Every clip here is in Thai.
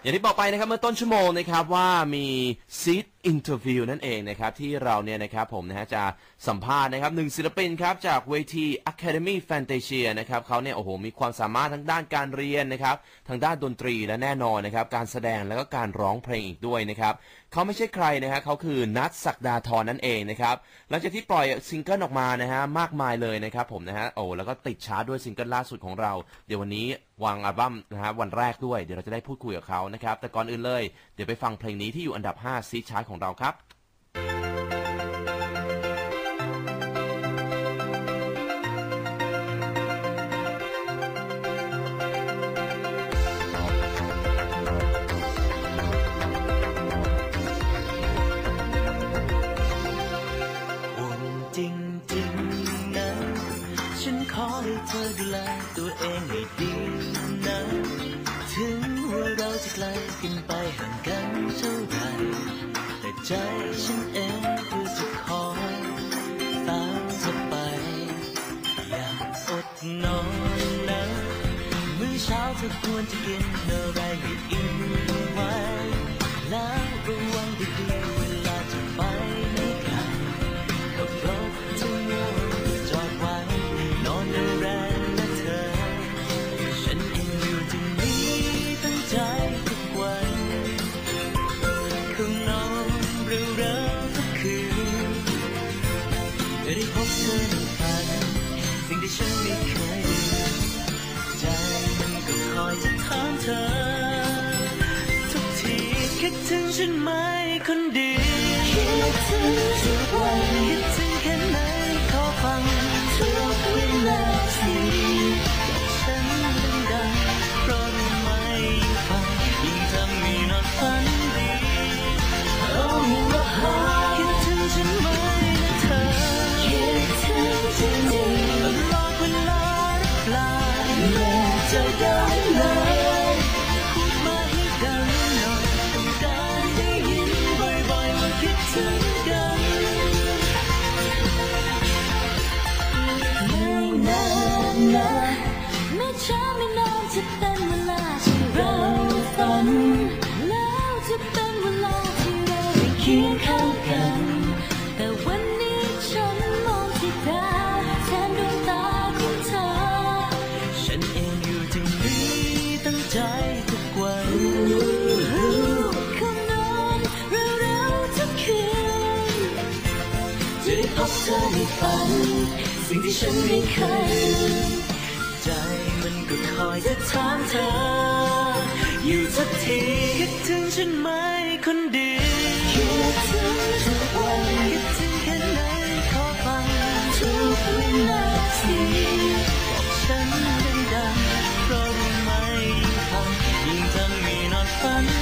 อย่างที่บอกไปนะครับเมื่อต้นชั่วโมงนะครับว่ามีซีด interview นั่นเองนะครับที่เราเนี่ยนะครับผมนะฮะจะสัมภาษณ์นะครับหนึ่งศิลปินครับจากเวที Academy Fantasia นะครับเขาเนี่ยโอ้โหมีความสามารถทั้งด้านการเรียนนะครับทางด้านดนตรีและแน่นอนนะครับการแสดงแล้วก็การร้องเพลงอีกด้วยนะครับเขาไม่ใช่ใครนะฮะเขาคือนัทศักดาธรนั่นเองนะครับหลังจากที่ปล่อยซิงเกิลออกมานะฮะมากมายเลยนะครับผมนะฮะโอ้แล้วก็ติดชาร์ตด้วยซิงเกิลล่าสุดของเรา เดี๋ยววันนี้วางอัลบั้มนะฮะวันแรกด้วยเดี๋ยวเราจะได้พูดคุยกับเขานะครับแต่ก่อนอื่นเลยเดี๋ยวไปฟังเพลงนี้ที่อยู่อันดับ5ซีชาร์ตของเราครับ ควรจะกินอะไรให้อิ่มไว้ แล้วระวังดีๆเวลาจะไปไหนกันขับรถจะง่วงก็จอดไว้ นอนแรงๆนะเธอ ฉันเองอยู่ที่นี่ตั้งใจทุกวันคงนอนเร็วๆทุกคืนจะได้พบเธอในฝันสิ่งที่ฉันไม่เคย ธอในฝัน สิ่งที่ฉันไม่เคยลืมใจมันก็คอยจะถามเธอ อยู่สักทีคิดถึงฉันไหมคนดีคิดถึงทุกวันคิดถึงแค่ไหนขอฟังทุกวินาทีบอกฉันดังๆเพราะรู้ไหมยิ่งฟังยิ่งทำให้นอนฝัน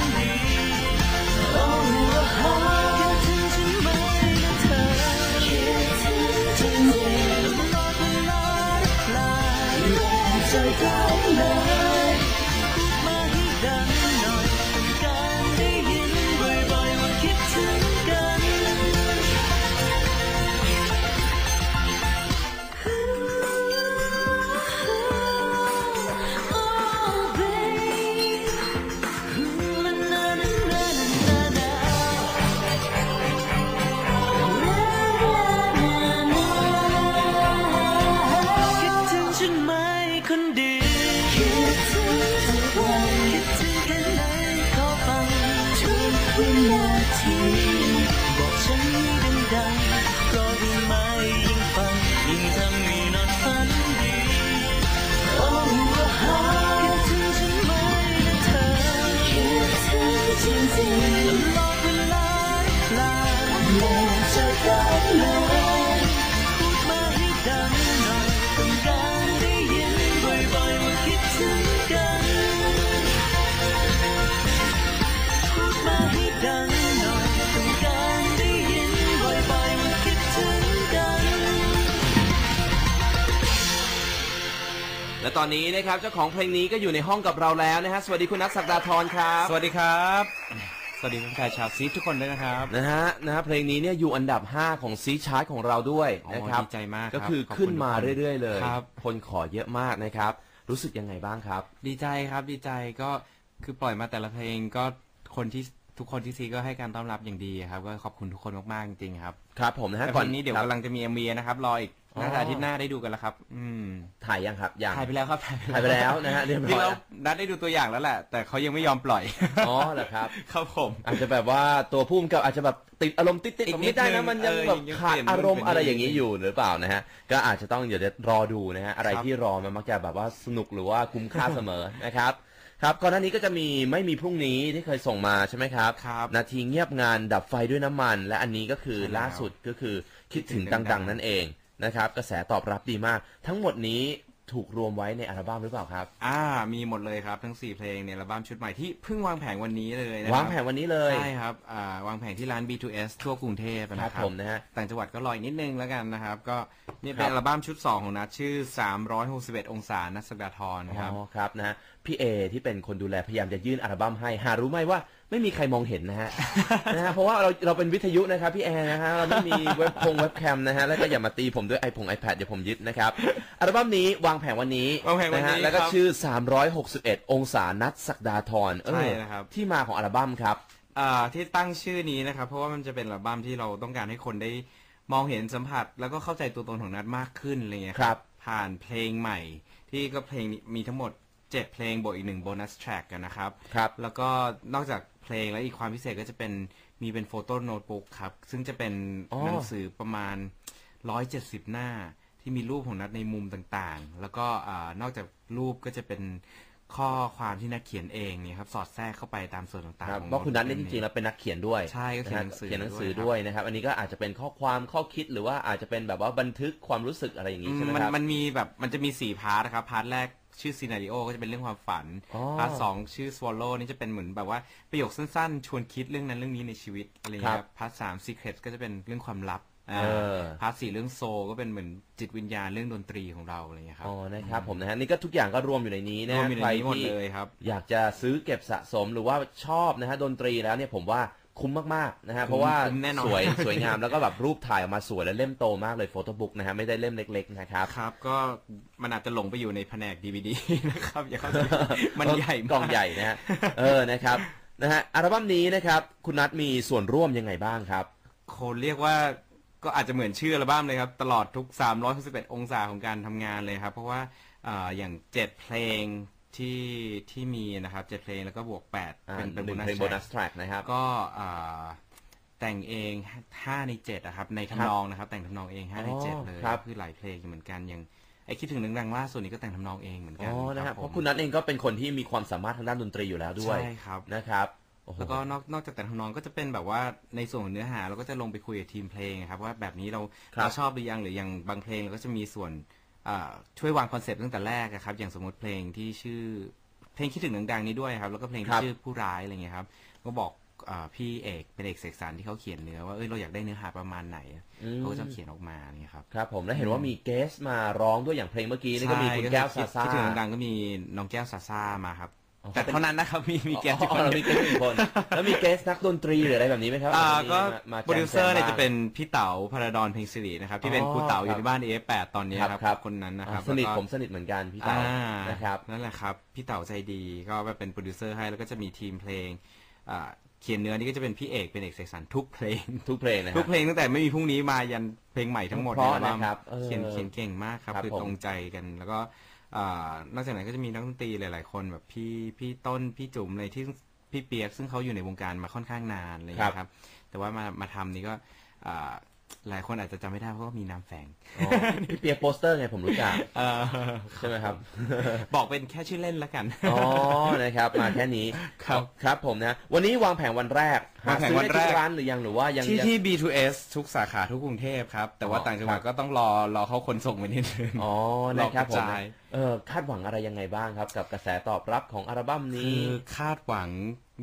ทุกวิ และตอนนี้นะครับเจ้าของเพลงนี้ก็อยู่ในห้องกับเราแล้วนะฮะสวัสดีคุณนัทศักดาธรครับ สวัสดีครับ สวัสดีแฟนๆชาวซีทุกคนด้วยนะครับ นะฮะนะฮะเพลงนี้เนี่ยอยู่อันดับ 5 ของซีชาร์ตของเราด้วยโอ้นะครับดีใจมากครับก็คือขอบคุณขึ้นมาทุกคนเรื่อย ๆ เลยครับ คนขอเยอะมากนะครับ รู้สึกยังไงบ้างครับ ดีใจครับดีใจก็คือปล่อยมาแต่ละเพลงก็คนที่ทุกคนที่ซีก็ให้การต้อนรับอย่างดีครับ ก็ขอบคุณทุกคนมากๆจริงๆครับครับผมนะฮะแต่ก่วัอนนนี้เดี๋ยวครับกำลังจะมีเอ็มวีนะครับรออีกอ๋อ น่าจะอาทิตย์หน้าได้ดูกันแล้วครับ อืมถ่ายยังครับยังถ่ายไปแล้วครับถ่ายไปแล้วนะฮะเรียบจริร้งอยแล้วนัดได้ดูตัวอย่างแล้วแหละ แต่เขายังไม่ยอมปล่อยอ๋อเหรอครับครับผม อาจจะแบบว่าตัวพุ่มกับอาจจะแบบติดอารมณ์ติดติดอีกผมนิดไม่ได้นึนะงมันยังเออแบบยังขาดเปลี่ยนอารมณ์นู่นอะไรเปลี่ยนอย่างนี้อยู่หรือเปล่านะฮะก็อาจจะต้องเดี๋ยวจะรอดูนะฮะอะไรครับที่รอมันมักจะแบบว่าสนุกหรือว่าคุ้มค่าเสมอนะครับครับก่อนหน้านี้ก็จะมีไม่มีพรุ่งนี้ที่เคยส่งมาใช่ไหมครับครับ นาทีเงียบงานดับไฟด้วยน้ำมัน และอันนี้ก็คือใช่แล้วล่าสุดก็คือคิดถึงคิดถึงดัดังงๆๆนั่นเอง นะครับ กระแสตอบรับดีมาก ทั้งหมดนี้ถูกรวมไว้ในอัลบั้มหรือเปล่าครับ อ่า มีหมดเลยครับทั้ง 4 เพลงในอัลบั้มชุดใหม่ที่เพิ่งวางแผงวันนี้เลยนะครับวางแผนวันนี้เลยใช่ครับอ่าวางแผงที่ร้าน B2S ทั่วกรุงเทพคนะรับครับผมนะฮะต่างจังหวัดก็รออีกนิดนึงแล้วกันนะครับ ก็นี่เป็ครันบอัลบั้มชุด 2 ของนัดชื่อ 361 องศานัทสกดาทรครับอ๋อครับนะฮะ พี่เอที่เป็นคนดูแลพยายามจะยื่นอัลบั้มให้ หารู้ไหมว่าไม่มีใครมองเห็นนะฮะ นะฮะเพราะว่าเราเราเป็นวิทยุนะครับพี่แอร์นะฮะเราไม่มีเว็บคงเว็บแคมนะฮะแล้วก็อย่ามาตีผมด้วยไอพงไอแพดเดี๋ยวผมยึดนะครับอัลบั้มนี้วางแผงวันนี้วางแผงวันนี้ะฮะแล้วก็ครับ ชื่อ 361 องศานัทศักดาธรเออใช่นะครับ ที่มาของอัลบั้มครับ อ่าที่ตั้งชื่อนี้นะครับ เพราะว่ามันจะเป็นอัลบั้มที่เราต้องการให้คนได้มองเห็นสัมผัส แล้วก็เข้าใจตัวตนของนัดมากขึ้นอะไรเงี้ยครับ ผ่านเพลงใหม่ ที่ก็เพลงนี้มีทั้งหมด 7 เพลงบวกอีกหนึ่งโบนัสแทร็กกันนะครับ ครับ แล้วก็นอกจากเพลงแล้วอีกความพิเศษก็จะเป็นมีเป็นโฟโต้โน้ตบุ๊กครับ ซึ่งจะเป็นอ๋อ หนังสือประมาณ 170 หน้า ที่มีรูปของนัดในมุมต่างๆ แล้วก็อ่านอกจากรูปก็จะเป็นข้อความที่นัดเขียนเองเนี่ยครับสอดแทรกเข้าไปตามส่วนต่างครับๆของเพราะคุณนัทเนี่ยจโน้ตบุ๊กริงๆแล้วเป็นนักเขียนด้วยใช่ก็เขียนหนังสือเขียนหนังสือด้วยครับด้วยนะครับ อันนี้ก็อาจจะเป็นข้อความข้อคิดหรือว่าอาจจะเป็นแบบว่าบันทึกความรู้สึกอะไรอย่างนี้ใช่ไหมมันครับ มันมีแบบมันจะมีสี่พาร์ทนะครับพาร์ทแรก ชื่อซีนาริโอก็จะเป็นเรื่องความฝันอ๋อพาร์ทสองชื่อ swallow นี่จะเป็นเหมือนแบบว่าประโยคสั้นๆ ชวนคิดเรื่องนั้นเรื่องนี้ในชีวิตอะไรอย่างเงี้ยครับพาร์ทสาม secret ก็จะเป็นเรื่องความลับเออพาร์ทสี่เรื่องโซก็เป็นเหมือนจิตวิญญาณเรื่องดนตรีของเราอะไรอย่างเงี้ยครับอ๋อนะครับผมนะฮะนี่ก็ทุกอย่างก็รวมอยู่ในนี้นะรวฮะมอยู่ในใครนี้หมดที่เลยครับอยากจะซื้อเก็บสะสมหรือว่าชอบนะฮะดนตรีแล้วเนี่ยผมว่า คุ้มมากๆนะฮะเพราะว่าคุ้มแน่นอน สวยสวยงามแล้วก็แบบรูปถ่ายออกมาสวยและเล่มโตมากเลยโฟโต้บุ๊กนะฮะไม่ได้เล่มเล็ก ๆ นะครับ ครับ ก็มันอาจจะหลงไปอยู่ในแผนก DVD นะครับอย่าเข้าใจมันใหญ่มากกล่องใหญ่นะฮะเออนะครับนะฮะอัลบั้มนี้นะครับคุณนัทมีส่วนร่วมยังไงบ้างครับคนเรียกว่าก็อาจจะเหมือนชื่ออัลบั้มเลยครับ ตลอดทุก 361 องศาของการทำงานเลยครับ เพราะว่าอ่าอย่าง 7 เพลง ที่ที่มีนะครับ7เพลงแล้วก็บวก8อ่าเป็นเป็นหนึ่งโบนัสเพลงโบนัสแทร็กนะครับ ก็อ่าแต่งเอง5ใน7อะครับในครับทำนองนะครับ แต่งทำนองเอง5ในอ๋อ7เลยครับ คือหลายเพลงอยู่เหมือนกันอย่างไอคิดถึงดังๆล่าสุดนี้ก็แต่งทำนองเองเหมือนกัอ๋นอนะคฮะรับเพผมราะคุณนัทเองก็เป็นคนที่มีความสามารถทางด้านดนตรีอยู่แล้วด้วยใช่ครับ นะครับโอ้โห แล้วก็นอกนอกจากแต่งทำนองก็จะเป็นแบบว่าในส่วนของเนื้อหาเราก็จะลงไปคุยกับทีมเพลงครับว่าแบบนี้เราครับเราชอบหรือยังหรืออย่างบางเพลงเราก็จะมีส่วนอ่า ช่วยวางคอนเซปต์ตั้งแต่แรกอะครับ อย่างสมมติเพลงที่ชื่อ เพลงคิดถึงดังๆนี้ด้วยครับ แล้วก็เพลงครัที่บชื่อผู้ร้ายอะไรเงี้ยครับ ก็บอกอ่าพี่เอกเป็นเอกเสกสรรที่เขาเขียนเนื้อว่าเอ้ยเราอยากได้เนื้อหาประมาณไหนอืมเขาก็จะเขียนออกมาเนี่ยครับครับ ผมแล้วเห็นว่ามีเกสมาร้องด้วยอย่างเพลงเมื่อกี้นี่ก็มีคุณแก้วซาซาคิดถึงดังๆก็มีน้องแก้วซาซามาครับอ๋อ แต่เท่านั้นนะครับมีมีแกสที่อ๋คอนเราเดีมียวเกสหนึ่งคน แล้วมีเกสนักดนตรีหรืออะไรแบบนี้ไหมครับอ่ามีก็มามาโปรดิวเซอร์เนี่ยแจมจะเป็นพี่เต๋าพระดอนเพลงสิรินะครับที่เป็นอ๋อครูเต๋าอครัยู่บในบ้าน A8 ตอนนี้ครับครับครับคนนั้นนะคอ่ารับสนิทแล้วก็ผมสนิทเหมือนกันพี่เต๋าอ่านะครับนั่นแหละครับพี่เต๋าใจดีก็มาเป็นโปรดิวเซอร์ให้แล้วก็จะมีทีมเพลงอ่าเขียนเนื้อนี่ก็จะเป็นพี่เอกเป็นเอกเสกสรรทุกเพลงทุกเพลงนะคทุรักบเพลงตั้งแต่ไม่มีพรุ่งนี้มายันเพลงใหม่ทั้งหมดเพราะในอัลบั้มนะครับเออเขียนเขียนเก่งมากครับครับคือผมตรงใจกันแล้วก็อ่า นอกจากนั้นก็จะมีนักดนตรีหลาย ๆ คนแบบพี่พี่ต้นพี่จุ๋มอะไรที่พี่เปียกซึ่งเขาอยู่ในวงการมาค่อนข้างนานอะไรอย่างเลยครับ แต่ว่ามามาทำนี่ก็อ่า หลายคนอาจจะจำไม่ได้เพราะว่ามีนามแฝงอ๋อพี่เปียกโปสเตอร์ไงผมรู้จักเออใช่ไหมครับ บอกเป็นแค่ชื่อเล่นแล้วกัน อ๋อ นะครับ มาแค่นี้ ครับ ครับผมนะ วันนี้วางแผงวันแรกหาวางแผงซื้อวันได้แรทุกกร้านหรือยังหรือว่ายังที่ยัง ที่ B2S ทุกสาขาทุกกรุงเทพครับ แต่ว่าอ๋อ ต่างจังหวัดครับก็ต้องรอรอเขาคนส่งไปนิดนึง อ๋อ นะครับผมรอกระจาย เออคาดหวังอะไรยังไงบ้างครับ กับกระแสตอบรับของอัลบั้มคืนี้ อคาดหวัง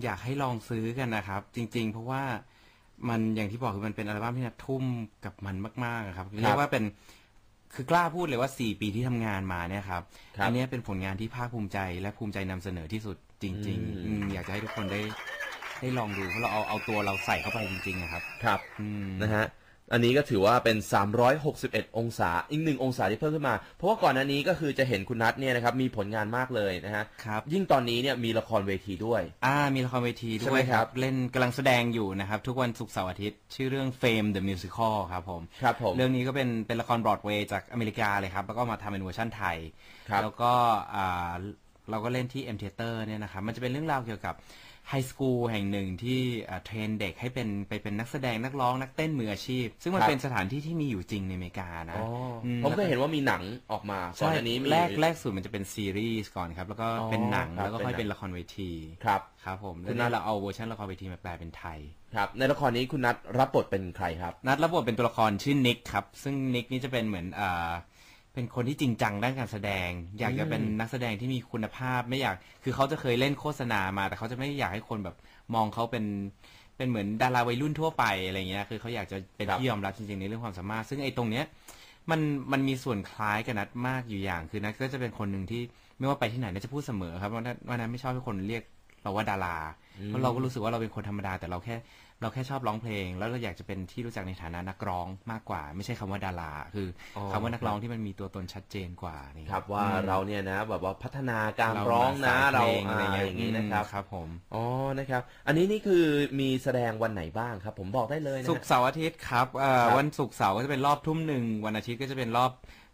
อยากให้ลองซื้อกันนะครับ จริง ๆ เพราะว่า มันอย่างที่บอกคือมันเป็นอัลบั้มที่นัดทุ่มกับมันมากๆอะครับเรียกว่าเป็นคือกล้าพูดเลยว่า 4 ปีที่ทำงานมาเนี่ยครับครับอัเนี้ยเป็นผลงานที่ภาคภูมิใจและภูมิใจนำเสนอที่สุดจริงอืม ๆอืมอยากจะให้ทุกคนได้ได้ลองดูเพราะเราเอาเอาตัวเราใส่เข้าไปจริงๆอะครับ ครับอืม นะฮะ อันนี้ก็ถือว่าเป็น 361 องศา อีกหนึ่งองศาที่เพิ่มขึ้นมา เพราะว่าก่อนหน้านี้ก็คือจะเห็นคุณนัทเนี่ยนะครับมีผลงานมากเลยนะฮะ ครับ ยิ่งตอนนี้เนี่ยมีละครเวทีด้วย อ่า มีละครเวทีใช่ด้ไหมวยคครัรับ บ เล่นกำลังแสดงอยู่นะครับ ทุกวันศุกร์เสาร์อาทิตย์ ชื่อเรื่อง Fame the Musical ครับผม ครับผม เรื่องนี้ก็เป็นเป็นละครบรอดเวย์จากอเมริกาเลยครับ แล้วก็มาทำเป็นเวอร์ชันไทย ครับแล้วก็อ่าเราก็เล่นที่ M Theater เนี่ยนะครับ มันจะเป็นเรื่องราวเกี่ยวกับ ไฮสคูลแห่งหนึ่งที่อ่าเทรนเด็กให้เป็นไปเป็นนักแสดงนักร้องนักเต้นมืออาชีพ ซึ่งมันครับเป็นสถานที่ที่มีอยู่จริงในอเมริกานะอ๋ออมผมเคยเห็นว่ามีหนังออกมาก่อนใช่อันนี้มีแรกแรกสุดมันจะเป็นซีรีส์ก่อนครับ แล้วก็อ๋อเป็นหนังครับแล้วก็ค่อยเป็นหนังเป็นละครเวทีครับครับผมคุแล้วณนัทนี่เราเอาเวอร์ชันละครเวทีมาแปลเป็นไทยครับในละครนี้คุณนัทรับบทเป็นใครครับ นัดรับบทเป็นตัวละครชื่อนิกครับ ซึ่งนิกนี่จะเป็นเหมือนอ่า เป็นคนที่จริงจังด้านการแสดง อยากจะเป็นนักแสดงที่มีคุณภาพไม่อยาก คือเขาจะเคยเล่นโฆษณามา แต่เขาจะไม่อยากให้คนแบบมองเขาเป็นเป็นเหมือนดาราวัยรุ่นทั่วไปอะไรเงี้ยคือเขาอยากจะเป็นครับที่ยอมรับจริงๆในเรื่องความสามารถ ซึ่งไอ้ตรงเนี้ยมันมันมีส่วนคล้ายกับนัดมากอยู่อย่าง คือนัดก็จะเป็นคนหนึ่งที่ไม่ว่าไปที่ไหนนัดจะพูดเสมอครับว่านัดว่านัดไม่ชอบให้คนเรียกเราว่าดาราเพราะเราก็รู้สึกว่าเราเป็นคนธรรมดาแต่เราแค่ เราแค่ชอบร้องเพลง แล้วเราอยากจะเป็นที่รู้จักในฐานะนักร้องมากกว่า ไม่ใช่คำว่าดารา คือออคำว่านักร้องที่มันมีตัวตนชัดเจนกว่านี่ครับว่าอืมเราเนี่ยนะแบบว่าพัฒนาการเร้องนะมสยเราพลงอะไรเงี้อย่างนี้นะครับอืมครับผมอ๋อนะครับ อันนี้นี่คือมีแสดงวันไหนบ้างครับ ผมบอกได้เลยนะศุกร์เสาร์อาทิตย์ครับเอ่อครับวันศุกร์เสาร์ก็จะเป็นรอบทุ่มหนึ่งวันอาทิตย์ก็จะเป็นรอบ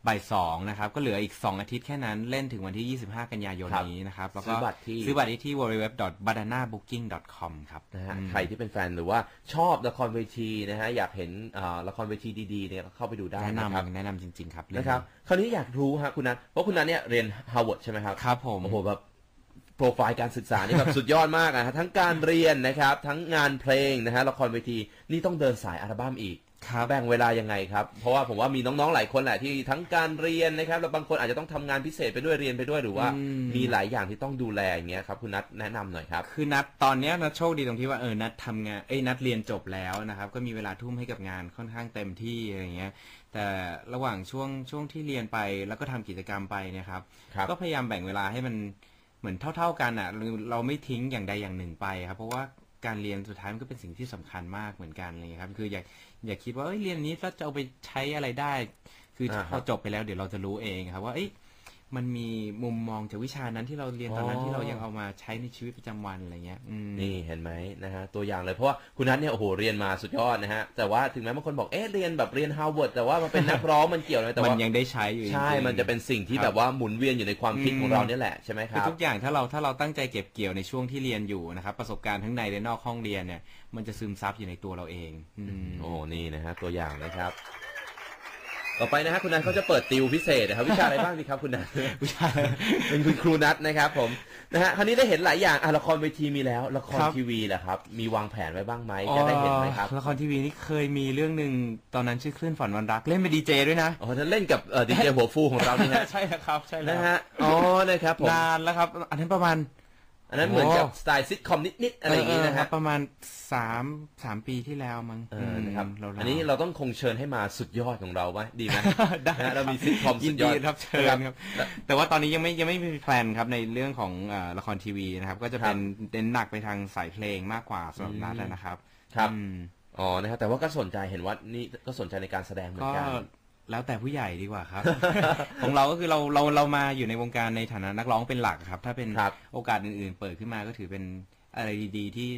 บ่ายสองนะครับ ก็เหลืออีก 2 อาทิตย์แค่นั้นเล่นถึงวันที่ 25 กันยายนครับนี้นะครับ แล้วซื้ก็อบัตรที่ ซื้อบัตรได้ที่ www.bananabooking.com ครับนะฮะอืม ใครที่เป็นแฟนหรือว่าชอบละครเวทีนะฮะอยากเห็นอ่าละครเวทีดีๆเนี่ยก็เข้าไปดูได้แนะนะครับนำแนะนำจริง ๆ ครับเองนะครับคราวนี้อยากรู้ฮะคุณนัทเพราะคุณนัทเนี่ยเรียนฮาร์วาร์ดใช่ไหมครับ ครับผม โอ้โหแบบโปรไฟล์การศึกษานี่แบบ สุดยอดมากอะฮะทั้งการเรียนนะครับ ทั้งงานเพลงนะฮะละครเวทีนี่ต้องเดินสายอัลบั้มอีก ครับแบ่งเวลายังไงครับ เพราะว่าผมว่ามีน้องๆหลายคนแหละที่ทั้งการเรียนนะครับแล้วบางคนอาจจะต้องทำงานพิเศษไปด้วยเรียนไปด้วยหรือว่าอืม มีหลายอย่างที่ต้องดูแลอย่างเงี้ยครับคุณนัทแนะนำหน่อยครับ คือนัดตอนเนี้ยนัดโชคดีตรงที่ว่าเออนัดทำงานเอ้ยนัดเรียนจบแล้วนะครับ ก็มีเวลาทุ่มให้กับงานค่อนข้างเต็มที่อะไรเงี้ย แต่ระหว่างช่วงช่วงที่เรียนไปแล้วก็ทำกิจกรรมไปเนี่ยครับ ครับ ก็พยายามแบ่งเวลาให้มันเหมือนเท่า ๆกันอะเราเราไม่ทิ้งอย่างใดอย่างหนึ่งไปครับ เพราะว่าการเรียนสุดท้ายมันก็เป็นสิ่งที่สำคัญมากเหมือนกันอะไรเลยครับ คืออย่า อย่าคิดว่าเอ้ยเรียนนี้แล้วจะเอาไปใช้อะไรได้ คืออาคพรัอบจบไปแล้วเดี๋ยวเราจะรู้เองครับว่าเอ้ย มันมีมุมมองจากวิชานั้นที่เราเรียนตอนนั้นอ๋อที่เรายังเอามาใช้ในชีวิตประจำวันอะไรเงี้ยอืมนี่เห็นไหมนะฮะตัวอย่างเลยเพราะว่าคุณนัทเนี่ยโอ้โหเรียนมาสุดยอดนะฮะแต่ว่าถึงแม้บางคนบอกเอ๊ะเรียนแบบเรียนฮาร์วาร์ดแต่ว่ามาเป็นนักร้องมันเกี่ยวไหมแต่มันว่ายังได้ใช้อยู่ใช่จริงๆมันจะเป็นสิ่งที่ครับแบบว่าหมุนเวียนอยู่ในความคิดอืมของเราเนี่ยแหละใช่ไหมคคือรับทุกอย่างถ้าเราถ้าเราตั้งใจเก็บเกี่ยวในช่วงที่เรียนอยู่นะครับประสบการณ์ทั้งในและนอกห้องเรียนเนี่ยมันจะซึมซับอยู่ในตัวเราเองอืมโอ้นี่นะฮะตัวอย่างนะครับ ต่อไปนะฮะคุณนัทเขาจะเปิดติวพิเศษนะครับวิชาอะไรบ้างดีครับคุณนัทวิชาเป็นคุณครูนัทนะครับผมนะฮะคราวนี้ได้เห็นหลายอย่างอะละครเวทีมีแล้ว ละครครับ ทีวีแหละครับ มีวางแผนไว้บ้างไหมจะได้เห็นไหมครับอ๋อละครทีวีนี่เคยมีเรื่องหนึ่งตอนนั้นชื่อคลื่นฝันวันรักเล่นเป็นดีเจด้วยนะอ๋อท่านเล่นกับเอ่อดีเจหัวฟูของเรานี่ฮะ ใช่แล้วครับ ใช่แล้วนะฮะอ๋อนะครับผมนานแล้วครับ อันนั้นประมาณ อันนั้นเหมือนกับโอ้สไตล์ซิทคอมนิดๆอะไรอย่างงี้นะเคฮะรับประมาณสามสามปีที่แล้วมั้งเออนะครับมเราๆอันนี้เราต้องคงเชิญให้มาสุดยอดของเราไหมดีไหมได้นะฮะเรามีซิทคอมยิสุนดยดีอดรับเชิญครับ แต่ว่าตอนนี้ยังไม่ยังไม่มีแพลนครับในเรื่องของเอ่อละครทีวีนะครับ ก็จะเป็นเน้นหนักไปทางสายเพลงมากกว่าสำหรับนัดนะครับ ครับอืมอ๋อนะครับแต่ว่าก็สนใจเห็นว่านี่ก็สนใจในการแสดงเหมือก็นกัน แล้วแต่ผู้ใหญ่ดีกว่าครับ ของเราก็คือเราเราเรามาอยู่ในวงการในฐานะนักร้องเป็นหลักครับ ถ้าเป็นครับ โอกาสอื่นๆ เปิดขึ้นมาก็ถือเป็นอะไรดีๆ ที่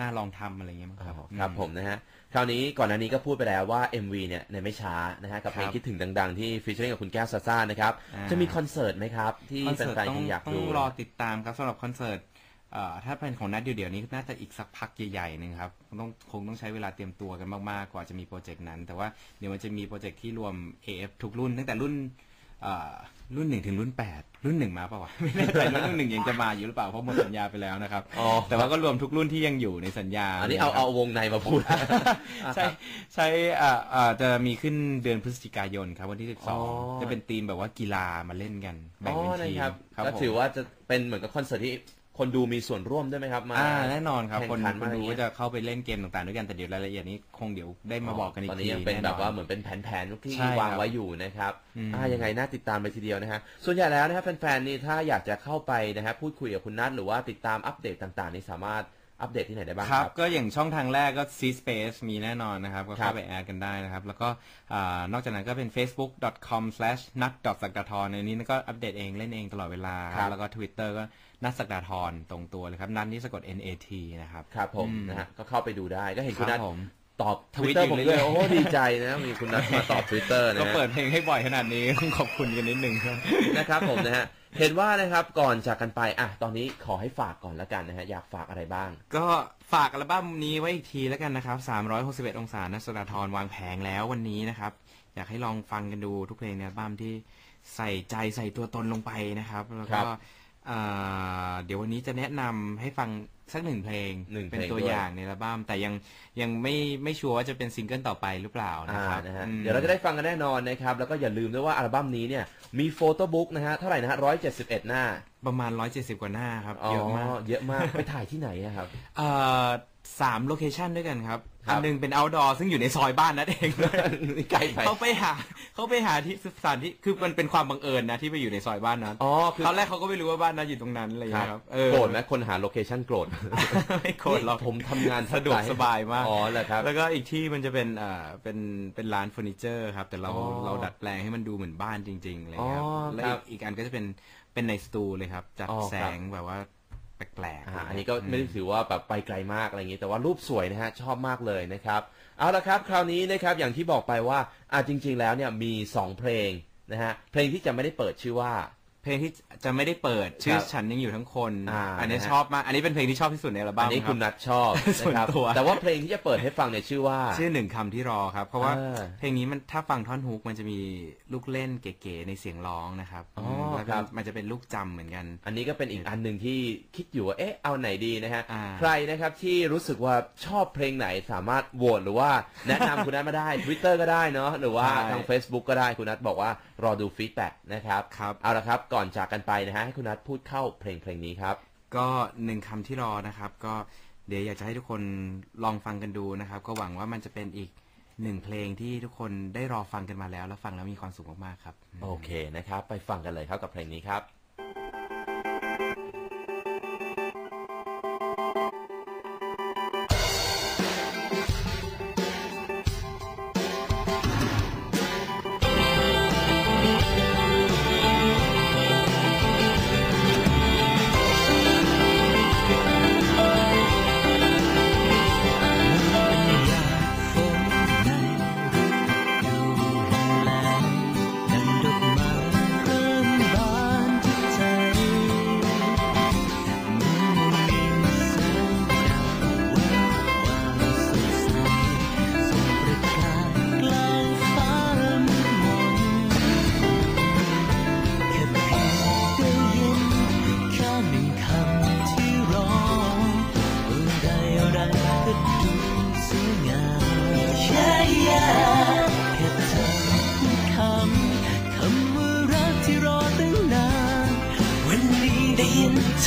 น่าลองทำอะไรเงี้ยมั้งครับ ครับผมนะฮะ คราวนี้ก่อนหน้านี้ก็พูดไปแล้วว่า MV เนี่ยในไม่ช้านะฮะกับเพลงครับคิดถึงดัง ๆ ที่ฟีเจอริ่งกับคุณแก้วซาซ่านะครับ อ่า จะมีคอนเสิร์ตไหมครับ ที่คอนเสิร์ตแฟนต้อๆคงงอยากต้อดู งรอติดตามครับสำหรับคอนเสิร์ตเอ่อ ถ้าเป็นของนัดเดี๋ยวๆนี้น่าจะอีกสักพักใหญ่ๆหนึ่งครับต้องคงต้องใช้เวลาเตรียมตัวกันมากๆกว่าจะมีโปรเจกต์นั้น แต่ว่าเดี๋ยวมันจะมีโปรเจกต์ที่รวม AF ทุกรุ่นตั้งแต่รุ่นเอ่อรุ่นหนึ่งถึงรุ่นแปดรุ่นหนึ่งมาเปล่าวะไม่แน่ใจรุ่นหนึ่งยังจะมาอยู่หรือเปล่าเพราะหมดสัญญาไปแล้วนะครับอ๋อแต่ว่าก็รวมทุกรุ่นที่ยังอยู่ในสัญญา อันนี้เอาะครับเอาวงในมาพูด ใช่ใช่อ่าอ่าจะมีขึ้นเดือนพฤศจิกายนครับวันที่อ๋อ12จะเป็นธีมแบบว่ากีฬามาเล่นกันแบ่อ๋งอเป็นนะทีมครับครับก็ผมถือว่าจะเป็นเหมือนกับคอนเสิร์ตที่ คนดูมีส่วนร่วมด้วยไหมครับมา อ่าแน่นอนครับแข่งคนขันคนมาดูอย่างเงี้ก็ย จะเข้าไปเล่นเกมต่างๆด้วยกันแต่เดี๋ยวรายละเอียดนี้คงเดี๋ยวได้มาบอกกันอีกตอนทีนี้ยังเป็นแบบว่าเหแอมือนเป็นแผนๆที่ใช่ครับวางไว้อยู่นะครับอืม อ่ายังไงน่าติดตามไปทีเดียวนะฮะส่วนใหญ่แล้วนะครับแฟนๆนี่ถ้าอยากจะเข้าไปนะฮะพูดคุยกับคุณนัทหรือว่าติดตามอัปเดตต่างๆนี่สามารถอัปเดตที่ไหนได้บ้างคครัรับ บ ก็อย่างช่องทางแรกก็ C Space มีแน่นอนนะครับ ก็ครัเข้าบ ไปแอดกันได้นะครับ แล้วก็อ่านอกจากนั้นก็เป็น facebook.com slash นัดดอกสักดาทรในนี้ก็อัปเดตเองเล่นเองตลอดเวลาครับแล้วก็ Twitter ก็ นัดสักดาทรตรงตัวเลยครับ นัดนี่สะกด N A T นะครับ ครับผมอืนะฮะก็เข้าไปดูได้ก็เห็นคุณนัทครับผม ตอบททวิวิตตเตอร์อผมยู่เลเรื่ยอยๆโอ้ดีใจนะมีคุณนัทมาตอบทวิตเตอร์นะก็ฮะ เปิดเพลงให้บ่อยขนาดนี้ขอบคุณกันนิดนึงครับ นะครับผมนะฮะ เห็นว่านะครับก่อนจากกันไปอะตอนนี้ขอให้ฝากก่อนแล้วกันนะฮะ อยากฝากอะไรบ้าง ก็ฝากอัลบั้มนี้ไว้อีกทีแล้วกันนะครับ 361 องศานัสดาทรวางแผงแล้ววันนี้นะครับ อยากให้ลองฟังกันดูทุกเพลงในอัลบั้มที่ใส่ใจใส่ตัวตนลงไปนะครับ แล้วครัก็บ เอ่อเดี๋ยววันนี้จะแนะนำให้ฟังสักหนึ่งเพลงหนึ่งเพลงเป็นตัวด้วย อย่างในอัลบั้มแต่ยังยังไม่ไม่ชัวร์ว่าจะเป็นซิงเกิลต่อไปหรือเปล่านะอ่าครับนะฮะอืม เดี๋ยวเราจะได้ฟังกันแน่นอนนะครับแล้วก็อย่าลืมด้วยว่าอัลบั้มนี้เนี่ยมีโฟโต้บุ๊กนะฮะเท่าไหร่นะฮะร้อยเจ็ดสิบเอ็ดหน้าประมาณ 170 กว่าหน้าครับอ๋อเยอะมากเยอะมาก ไปถ่ายที่ไหนอะครับ เอ่อ สามโลเคชันด้วยกันครับ ครับ อันหนึงเป็น outdoor ซึ่งอยู่ในซอยบ้านนั่นเอง ไกลไปเขาไปหาเขาไปหาที่สถานที่คือมันเป็นความบังเอิญนะที่ไปอยู่ในซอยบ้านนั้นอ๋อคือตอนแรกเขาก็ไม่รู้ว่าบ้านนั้นอยู่ตรงนั้นอะไรอย่างคเงี้ยครัรับบเออโกรธไหมคนหาโลเคชั่นโกรธไม่โกรธหรอกนี่ผมทำงานสะดวกสบายมาก อ๋อเหรอครับ แล้วก็อีกที่มันจะเป็นอ่าเป็นเป็นร้านเฟอร์นิเจอร์ครับ แต่เราอ๋อเราดัดแปลงให้มันดูเหมือนบ้านจริงๆอะไรอย่างเงี้ยคอ๋รัอบแล้วครัอีบกอีกอันก็จะเป็นเป็นในสตูเลยครับ จัดอ๋อครับ แสงแบบว่าแปลกๆอ่าเลยอันนี้ก็มไม่ได้ถือว่าแบบไปไกลมากอะไรอย่างนี้ แต่ว่ารูปสวยนะฮะชอบมากเลยนะครับ เอาละครับ คราวนี้นะครับอย่างที่บอกไปว่าอ่าจริง ๆ แล้วเนี่ยมี 2 เพลงนะฮะเพลงที่จะไม่ได้เปิดชื่อว่า เพลงที่จะไม่ได้เปิดชื่อครับฉันยังอยู่ทั้งคน อ่าอันนี้นะฮะ ชอบมากอันนี้เป็นเพลงที่ชอบที่สุดในอัลบั้อัมนนี้รับคุณนัทชอบส่วนนะครับตัว แต่ว่าเพลงที่จะเปิดให้ฟังเนี่ยชื่อว่า ชื่อหนึ่งคำที่รอครับ เพราะว่าเออเพลงนี้มันถ้าฟังท่อนฮุกมันจะมีลูกเล่นเก๋ๆในเสียงร้องนะครับอ๋อมแล้วคก็รับ มันจะเป็นลูกจำเหมือนกัน อันนี้ก็เป็นอีกอันหนึ่งที่คิดอยู่ว่าเอ๊ะเอาไหนดีนะฮะ อ่า ใครนะครับที่รู้สึกว่าชอบเพลงไหนสามารถโหวตหรือว่าแนะนำ คุณนัทมาได้ Twitter ก็ได้เนาะหรือว่าทาง Facebook ก็ได้คุณนัทบอกว่า รอดูฟีดแบ็กนะครับครับ เอาละครับ ก่อนจากกันไปนะฮะให้คุณนัทพูดเข้าเพลงเพลงนี้ครับ ก็หนึ่งคำที่รอนะครับ ก็เดี๋ยวอยากจะให้ทุกคนลองฟังกันดูนะครับ ก็หวังว่ามันจะเป็นอีกหนึ่งเพลงที่ทุกคนได้รอฟังกันมาแล้ว แล้วฟังแล้วมีความสุขมากๆครับ โอเคนะครับ ไปฟังกันเลยครับกับเพลงนี้ครับ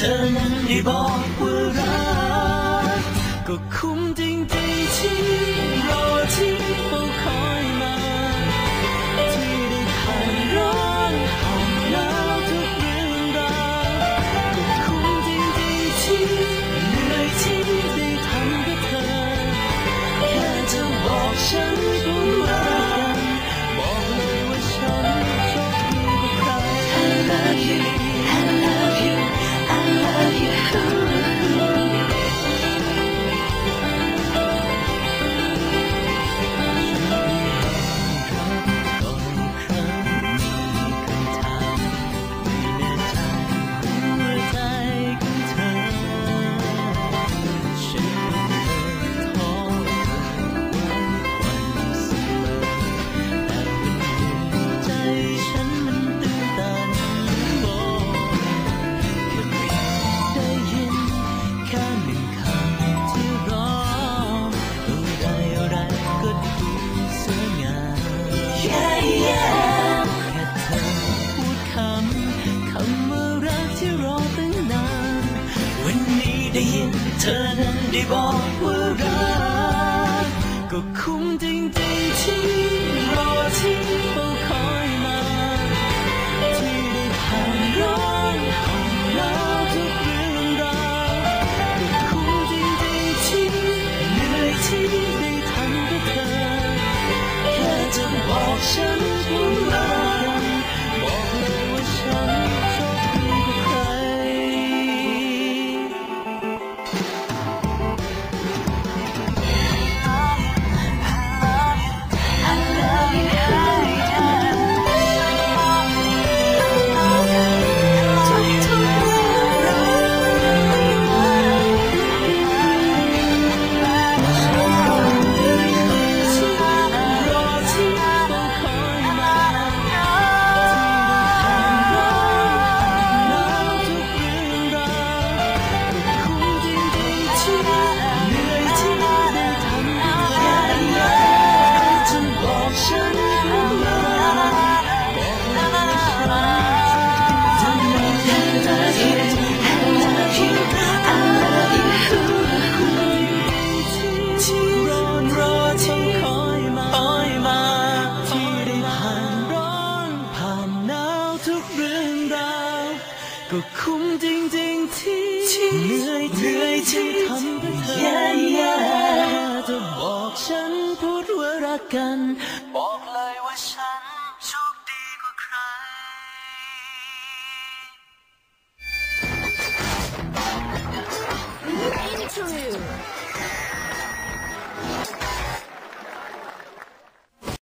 ธอนั้นได้บอกว่ารักก็คุ้มจ Yeah yeah แค่เธอพูดคำ คำว่ารักที่รอตั้งนาน วันนี้ได้ยินเธอนั้นได้บอกว่ารัก ก็คุ้มจริ